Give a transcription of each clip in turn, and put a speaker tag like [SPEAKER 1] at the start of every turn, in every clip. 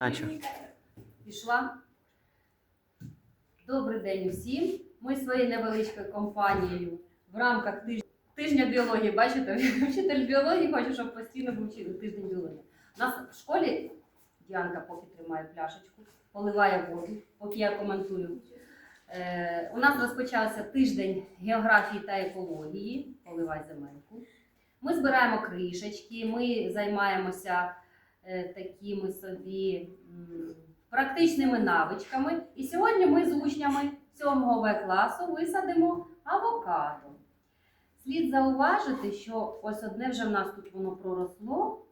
[SPEAKER 1] Начо.
[SPEAKER 2] Пішла. Добрий день усім. Ми своєю невеличкою компанією в рамках тиж- тижня біології, бачите, вчитель біології хоче, щоб постійно був тиждень біології. У нас в школі Діанка поки тримає пляшечку, поливає воду, поки я коментую. Е, у нас розпочався тиждень географії та екології. Поливай земельку. Ми збираємо кришечки, ми займаємося такими собі практичними навичками. І сьогодні ми з учнями 7 В класу висадимо авокадо. Слід зауважити, що ось одне вже в нас тут воно проросло.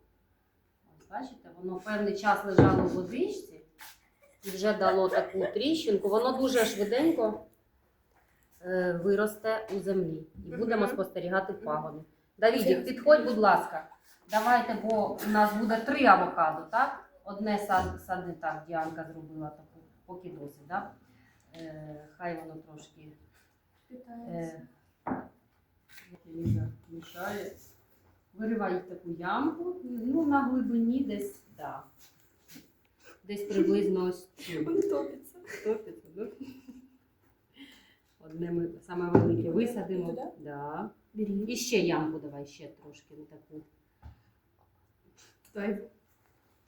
[SPEAKER 2] Ось бачите, воно певний час лежало в водичці і вже дало таку тріщинку. Воно дуже швиденько е, виросте у землі. І будемо спостерігати пагони. Давідік, підходь, будь ласка. Давайте, бо у нас буде три авокадо, так? Одне сад, сад так, Діанка зробила таку, поки досить, так? Е, хай воно трошки е, мішає. Виривай в таку ямку, ну на глибині десь, да. Десь приблизно ось тут.
[SPEAKER 3] Вони топяться.
[SPEAKER 2] Топиться, да? Одне ми саме велике висадимо. Да. І ще ямку давай ще трошки таку.
[SPEAKER 3] Дай.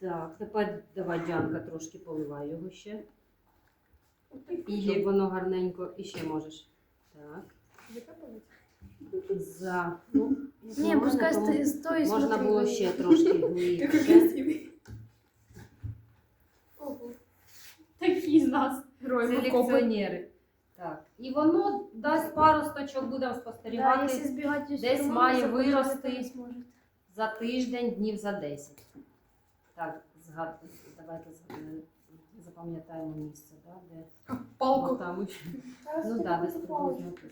[SPEAKER 2] Так, тепер давай Діанка трошки поливай його ще.
[SPEAKER 3] І
[SPEAKER 2] Щоб воно гарненько і ще можеш. Так. За. Ну, як на
[SPEAKER 4] Не,
[SPEAKER 2] мене,
[SPEAKER 4] пускай
[SPEAKER 2] тому
[SPEAKER 4] сто- стоит
[SPEAKER 2] можна
[SPEAKER 4] смотри,
[SPEAKER 2] було ще трошки глибше.
[SPEAKER 4] Ого.
[SPEAKER 3] Такі з нас. Герої.
[SPEAKER 2] Так. І воно дасть паросточок, будемо
[SPEAKER 4] Да,
[SPEAKER 2] спостерігати
[SPEAKER 4] сбегать из
[SPEAKER 2] Десь має вирости. За тиждень, днів за 10. Так, згад... давайте з- е, запам'ятаємо місце, да, де
[SPEAKER 3] Палку.
[SPEAKER 2] Там. Ну так, да, десь приблизно тут.